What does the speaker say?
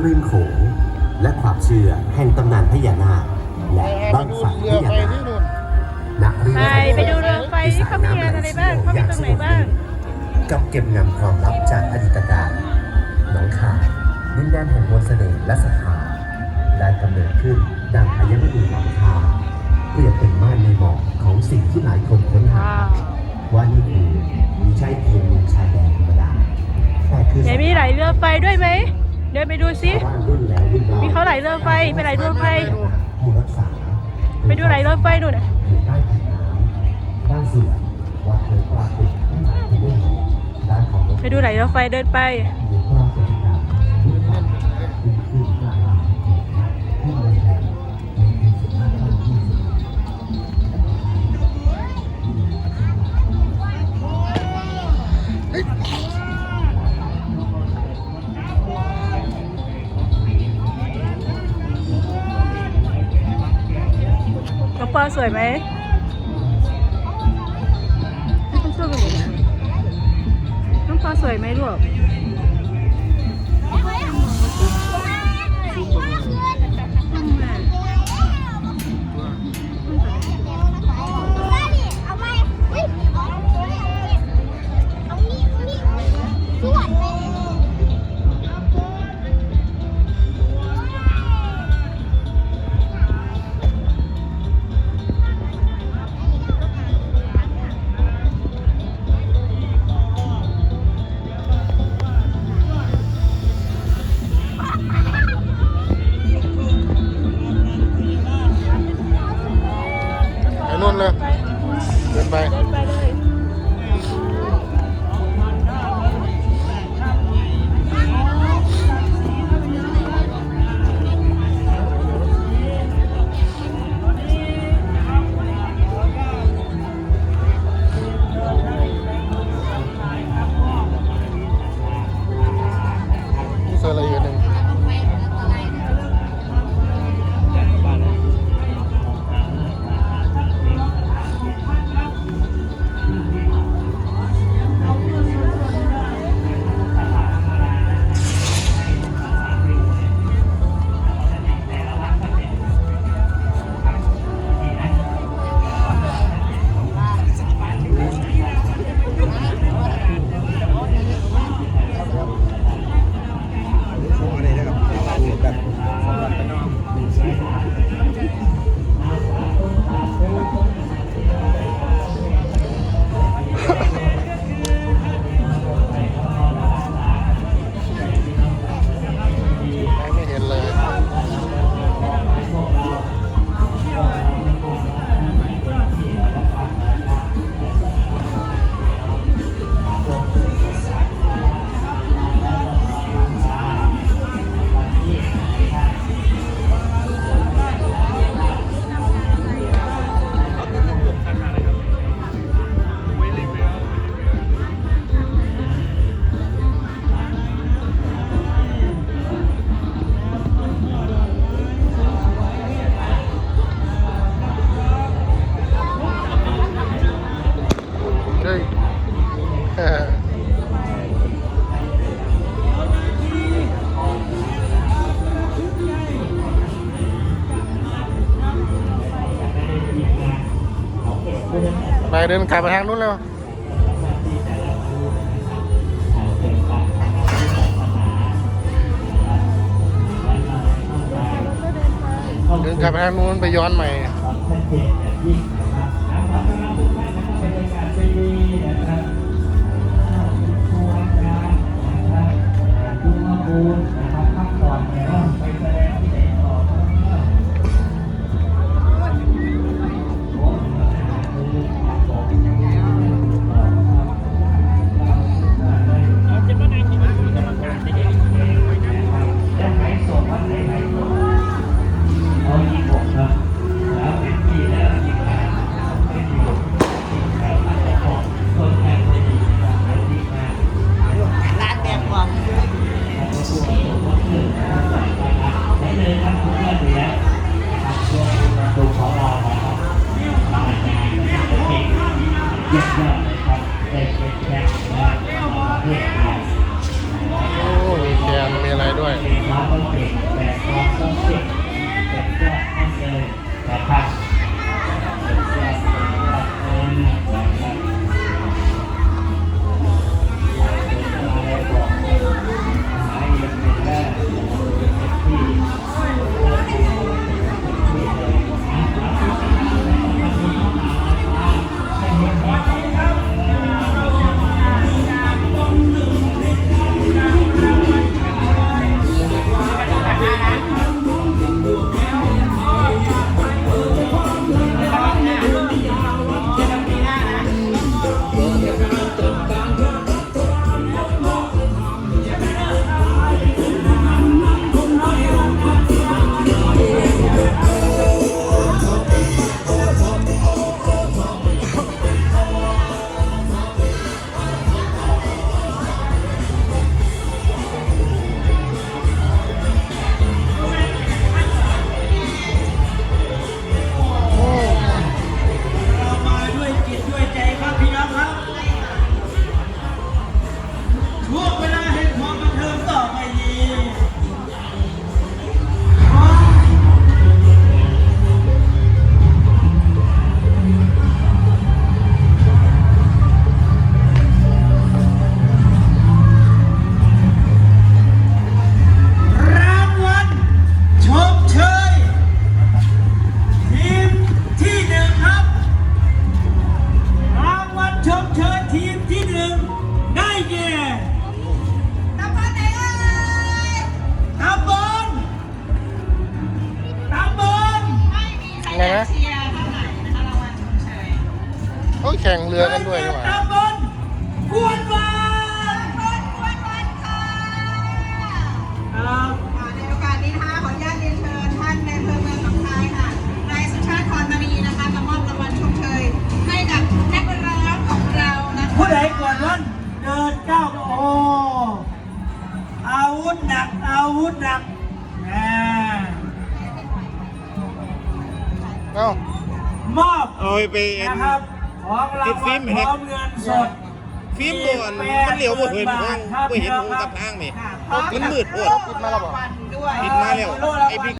เมืองริมโขงและความเชื่อแห่งตำนานพญานาคและไปบ้างดูไฟพเรือญาไฟนาที่คนู่นณริมไปไปดูเรือไฟที่เขามีงานอะไรบ้างเขามีตรงไหนบ้างกับเก็บงำความลับจากอดีตการหนองคายดินแดนแห่งมนต์เสน่ห์และศรัทธาได้กำเนิดขึ้นดังพญามณีหลังคาเปรียบเป็นม่านในหมอกของสิ่งที่หลายคนค้นหาว้าวว่านี่คือมีใช่เพียงชายแดนธรรมดาแต่คือไหนมีไหลเรือไฟด้วยไหม เดินไปดูสิชาวบ้านรุ่นแล้วรุ่นเล่ามีเขาไหลเรือไฟไปไหลเรือไฟผู้รักษาไปดูไหลเรือไฟนู่นน่ะอยู่ใต้ผิวน้ำด้านเสือวัดเทยปลาติดที่หมายถึงเรื่องด้านของรถไปดูไหลเรือไฟเดินไป น้องปอสวยไหมต้องช่วยกันด้วยต้องปอสวยไหมลูก ไปเดินกลับไปทางนู้นแล้วเดินกลับไปทางนู้นไปย้อนใหม่เอายี่หกครับ ยอดเลครับเป็นแชมป์นะประเยโอ้มีแกงมีอะไรด้วยแต่ความต้องเก่งแต่ก็ต้องเร็แต่ภาค ไงนะโอ้แข่งเรือกันด้วยดีกว่า เอามอบเอาไปเป็นะครับของรางติดฟิวัลมเหรอพร้อมเงินสดฟิล์มก่อนมันเหลียวบ่เห็นบ่เห็นบ่เห็นหูกับทางนี่มันมืดโวดปิดมาแล้วบ่ ปิดมาแล้วไอ้พี่